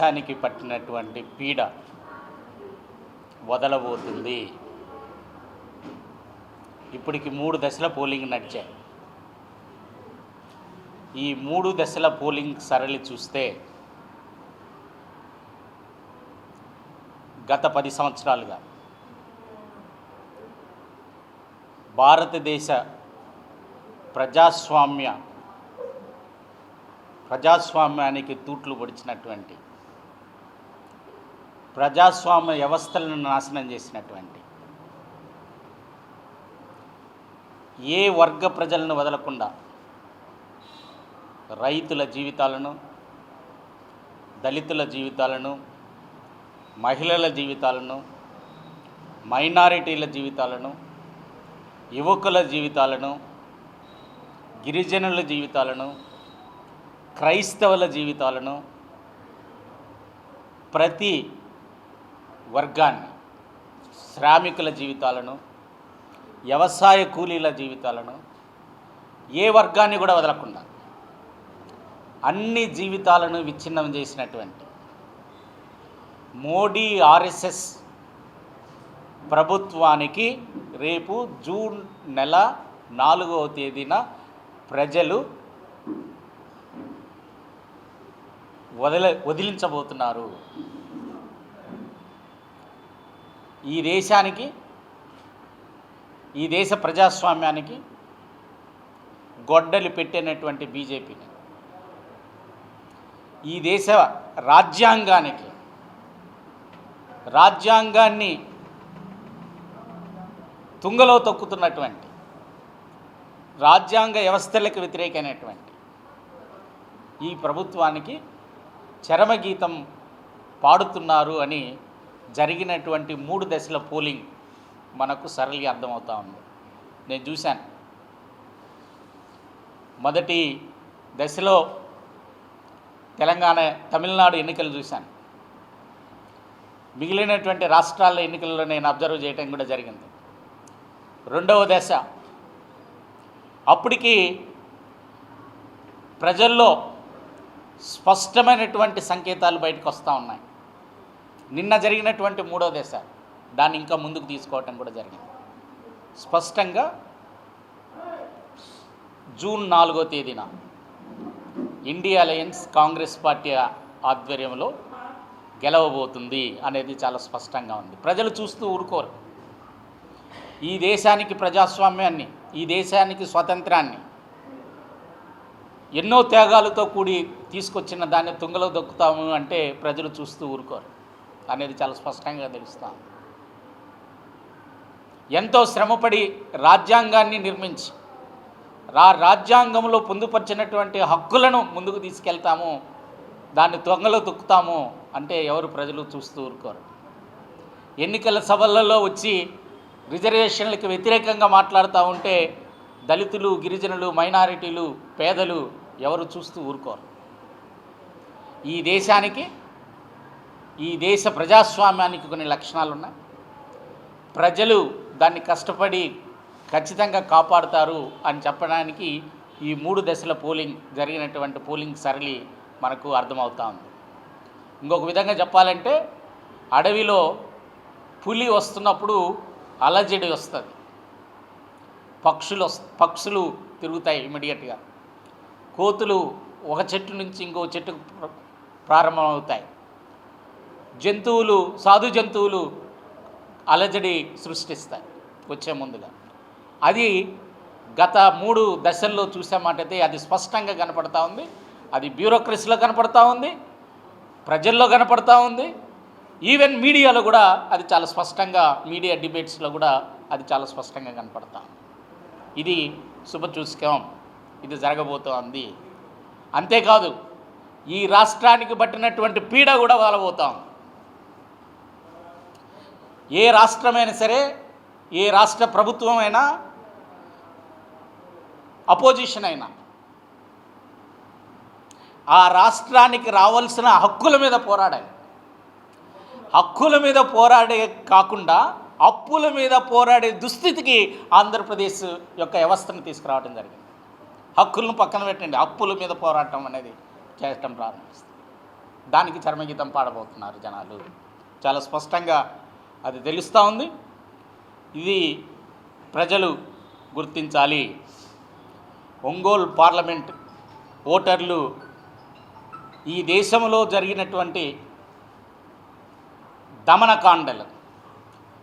దేశానికి పట్టినటువంటి పీడ వదలబోతుంది. ఇప్పటికి మూడు దశల పోలింగ్ నడిచాయి. ఈ మూడు దశల పోలింగ్ సరళి చూస్తే గత పది సంవత్సరాలుగా భారతదేశ ప్రజాస్వామ్య ప్రజాస్వామ్యానికి తూట్లు పొడిచినటువంటి ప్రజాస్వామ్య వ్యవస్థలను నాశనం చేసినటువంటి. ఏ వర్గ ప్రజలను వదలకుండా రైతుల జీవితాలను దళితుల జీవితాలను మహిళల జీవితాలను మైనారిటీల జీవితాలను యువకుల జీవితాలను గిరిజనుల జీవితాలను క్రైస్తవుల జీవితాలను ప్రతి వర్గాన్ని శ్రామికుల జీవితాలను వ్యవసాయ కూలీల జీవితాలను ఏ వర్గాన్ని కూడా వదలకుండా అన్ని జీవితాలను విచ్ఛిన్నం చేసినటువంటి మోడీ ఆర్ఎస్ఎస్ ప్రభుత్వానికి రేపు జూన్ నెల నాలుగవ తేదీన ప్రజలు వదిల వదిలించబోతున్నారు. ఈ దేశానికి ఈ దేశ ప్రజాస్వామ్యానికి గొడ్డలి పెట్టినటువంటి బీజేపీని. ఈ దేశ రాజ్యాంగానికి రాజ్యాంగాన్ని తుంగలో తొక్కుతున్నటువంటి రాజ్యాంగ వ్యవస్థలకు వ్యతిరేకమైనటువంటి ఈ ప్రభుత్వానికి చరమగీతం పాడుతున్నారు అని జరిగినటువంటి మూడు దశల పోలింగ్ మనకు సరళి అర్థమవుతా ఉంది. నేను చూశాను. మొదటి దశలో తెలంగాణ తమిళనాడు ఎన్నికలు చూశాను. మిగిలినటువంటి రాష్ట్రాల ఎన్నికల్లో నేను అబ్జర్వ్ చేయడం కూడా జరిగింది. రెండవ దశ అప్పటికి ప్రజల్లో స్పష్టమైనటువంటి సంకేతాలు బయటకు వస్తూ ఉన్నాయి. నిన్న జరిగినటువంటి మూడో దశ దాన్ని ఇంకా ముందుకు తీసుకోవటం కూడా జరిగింది. స్పష్టంగా జూన్ నాలుగో తేదీన ఇండియా అలయన్స్ కాంగ్రెస్ పార్టీ ఆధ్వర్యంలో గెలవబోతుంది అనేది చాలా స్పష్టంగా ఉంది. ప్రజలు చూస్తూ ఊరుకోరు. ఈ దేశానికి ప్రజాస్వామ్యాన్ని ఈ దేశానికి స్వాతంత్రాన్ని ఎన్నో త్యాగాలతో కూడి తీసుకొచ్చిన దాన్ని తుంగలో దొక్కుతాము అంటే ప్రజలు చూస్తూ ఊరుకోరు. అనేది చాలా స్పష్టంగా తెలుస్తాం. ఎంతో శ్రమపడి రాజ్యాంగాన్ని నిర్మించి రా రాజ్యాంగంలో పొందుపరిచినటువంటి హక్కులను ముందుకు తీసుకెళ్తాము దాన్ని దొంగలో తొక్కుతాము అంటే ఎవరు ప్రజలు చూస్తూ ఊరుకోరు. ఎన్నికల సభలలో వచ్చి రిజర్వేషన్లకు వ్యతిరేకంగా మాట్లాడుతూ ఉంటే దళితులు గిరిజనులు మైనారిటీలు పేదలు ఎవరు చూస్తూ ఊరుకోరు. ఈ దేశానికి ఈ దేశ ప్రజాస్వామ్యానికి కొన్ని లక్షణాలు ఉన్నాయి ప్రజలు దాన్ని కష్టపడి ఖచ్చితంగా కాపాడుతారు అని చెప్పడానికి ఈ మూడు దశల పోలింగ్ జరిగినటువంటి పోలింగ్ సరళి మనకు అర్థమవుతా ఉంది. ఇంకొక విధంగా చెప్పాలంటే అడవిలో పులి వస్తున్నప్పుడు అలజడి వస్తుంది. పక్షులు పక్షులు తిరుగుతాయి ఇమీడియట్గా కోతులు ఒక చెట్టు నుంచి ఇంకో చెట్టుకు ప్రారంభమవుతాయి. జంతువులు సాధు జంతువులు అలజడి సృష్టిస్తాయి వచ్చే ముందుగా. అది గత మూడు దశల్లో చూసామంటే అది స్పష్టంగా కనపడతా ఉంది. అది బ్యూరోక్రసీలో కనపడతా ఉంది. ప్రజల్లో కనపడతా ఉంది. ఈవెన్ మీడియాలో కూడా అది చాలా స్పష్టంగా మీడియా డిబేట్స్లో కూడా అది చాలా స్పష్టంగా కనపడతా ఇది శుభ చూసుకోం. ఇది జరగబోతోంది. అంతేకాదు ఈ రాష్ట్రానికి పట్టినటువంటి పీడ కూడా వదలబోతాం ఏ రాష్ట్రమైనా సరే ఏ రాష్ట్ర ప్రభుత్వం అయినా అపోజిషన్ అయినా ఆ రాష్ట్రానికి రావాల్సిన హక్కుల మీద పోరాడాలి. హక్కుల మీద పోరాడే కాకుండా అప్పుల మీద పోరాడే దుస్థితికి ఆంధ్రప్రదేశ్ యొక్క వ్యవస్థను తీసుకురావడం జరిగింది. హక్కులను పక్కన పెట్టండి. అప్పుల మీద పోరాటం అనేది చేయటం ప్రారంభిస్తుంది. దానికి చర్మగీతం పాడబోతున్నారు జనాలు. చాలా స్పష్టంగా అది తెలుస్తూ ఉంది. ఇది ప్రజలు గుర్తించాలి. ఒంగోలు పార్లమెంట్ ఓటర్లు ఈ దేశంలో జరిగినటువంటి దమనకాండలు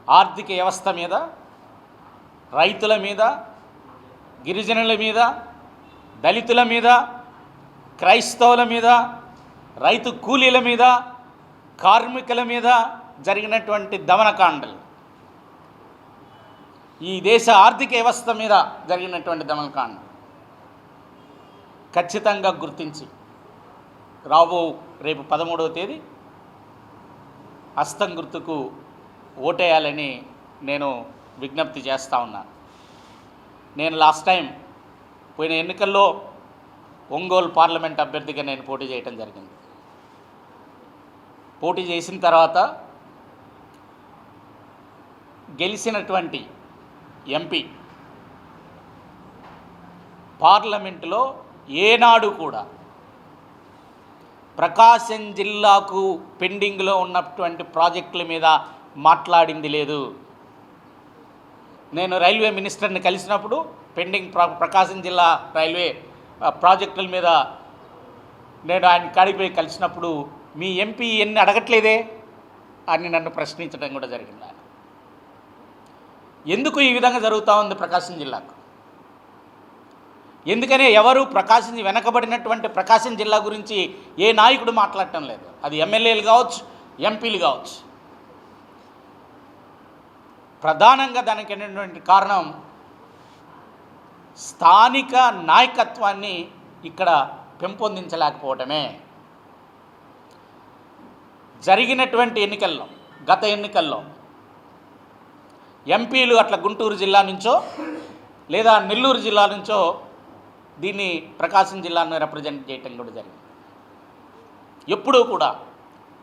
ఆర్థిక వ్యవస్థ మీద రైతుల మీద గిరిజనుల మీద దళితుల మీద క్రైస్తవుల మీద రైతు కూలీల మీద కార్మికుల మీద జరిగినటువంటి దమనకాండలు. ఈ దేశ ఆర్థిక వ్యవస్థ మీద జరిగినటువంటి దమనకాండ. ఖచ్చితంగా గుర్తించి రాబో రేపు పదమూడవ తేదీ హస్తం గుర్తుకు ఓటేయాలని నేను విజ్ఞప్తి చేస్తూ ఉన్నాను నేను లాస్ట్ టైం పోయిన ఎన్నికల్లో ఒంగోలు పార్లమెంట్ అభ్యర్థిగా నేను పోటీ చేయడం జరిగింది. పోటీ చేసిన తర్వాత గెలిచినటువంటి ఎంపీ. పార్లమెంటులో ఏనాడు కూడా ప్రకాశం జిల్లాకు పెండింగ్లో ఉన్నటువంటి ప్రాజెక్టుల మీద మాట్లాడింది లేదు. నేను రైల్వే మినిస్టర్ని కలిసినప్పుడు పెండింగ్ ప్రకాశం జిల్లా రైల్వే ప్రాజెక్టుల మీద నేను ఆయన కాడిపోయి కలిసినప్పుడు మీ ఎంపీ ఎన్ని అడగట్లేదే అని నన్ను ప్రశ్నించడం కూడా జరిగింది. ఎందుకు ఈ విధంగా జరుగుతూ ఉంది ప్రకాశం జిల్లాకు? ఎందుకనే ఎవరు ప్రకాశం వెనకబడినటువంటి ప్రకాశం జిల్లా గురించి ఏ నాయకుడు మాట్లాడటం లేదు. అది ఎమ్మెల్యేలు కావచ్చు ఎంపీలు కావచ్చు. ప్రధానంగా దానికి అయినటువంటి కారణం స్థానిక నాయకత్వాన్ని ఇక్కడ పెంపొందించలేకపోవటమే. జరిగినటువంటి ఎన్నికల్లో గత ఎన్నికల్లో ఎంపీలు అట్లా గుంటూరు జిల్లా నుంచో లేదా నెల్లూరు జిల్లా నుంచో దీన్ని ప్రకాశం జిల్లాను రిప్రజెంట్ చేయటం కూడా జరిగింది. ఎప్పుడూ కూడా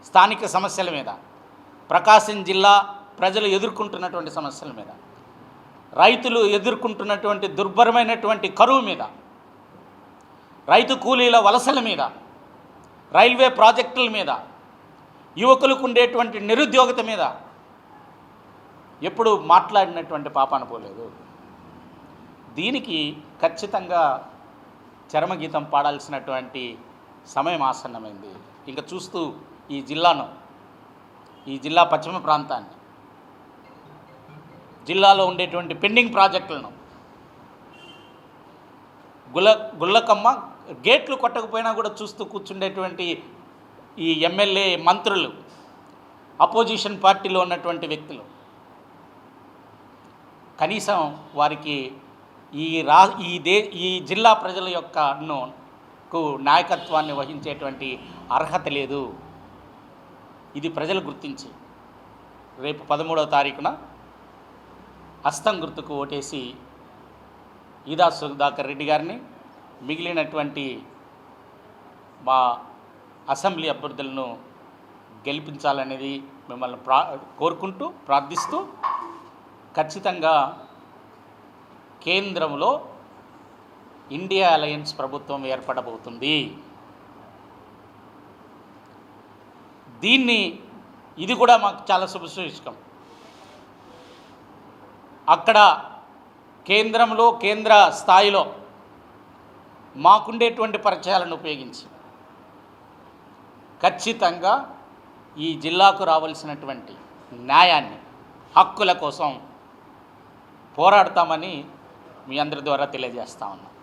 స్థానిక సమస్యల మీద ప్రకాశం జిల్లా ప్రజలు ఎదుర్కొంటున్నటువంటి సమస్యల మీద రైతులు ఎదుర్కొంటున్నటువంటి దుర్భరమైనటువంటి కరువు మీద రైతు కూలీల వలసల మీద రైల్వే ప్రాజెక్టుల మీద యువకులకు ఉండేటువంటి నిరుద్యోగత మీద ఎప్పుడు మాట్లాడినటువంటి పాపాన పోలేదు. దీనికి ఖచ్చితంగా చరమగీతం పాడాల్సినటువంటి సమయం ఆసన్నమైంది. ఇంకా చూస్తూ ఈ జిల్లాను ఈ జిల్లా పశ్చిమ ప్రాంతాన్ని జిల్లాలో ఉండేటువంటి పెండింగ్ ప్రాజెక్టులను గుల్ల గుల్లకమ్మ గేట్లు కొట్టకపోయినా కూడా చూస్తూ కూర్చుండేటువంటి ఈ ఎమ్మెల్యే మంత్రులు అపోజిషన్ పార్టీలో ఉన్నటువంటి వ్యక్తులు కనీసం వారికి ఈ రా ఈ దే ఈ జిల్లా ప్రజల యొక్క కు నాయకత్వాన్ని వహించేటువంటి అర్హత లేదు. ఇది ప్రజలు గుర్తించి రేపు పదమూడవ తారీఖున హస్తం గుర్తుకు ఓటేసి ఈదా సుధాకర్ రెడ్డి గారిని మిగిలినటువంటి మా అసెంబ్లీ అభ్యర్థులను గెలిపించాలనేది మిమ్మల్ని ప్రా కోరుకుంటూ ప్రార్థిస్తూ ఖచ్చితంగా కేంద్రంలో ఇండియా అలయన్స్ ప్రభుత్వం ఏర్పడబోతుంది. దీన్ని ఇది కూడా మాకు చాలా శుభసూచకం అక్కడ కేంద్రంలో కేంద్ర స్థాయిలో మాకుండేటువంటి పరిచయాలను ఉపయోగించి ఖచ్చితంగా ఈ జిల్లాకు రావాల్సినటువంటి న్యాయాన్ని హక్కుల కోసం పోరాడతామని మీ అందరి ద్వారా తెలియజేస్తా ఉన్నాం.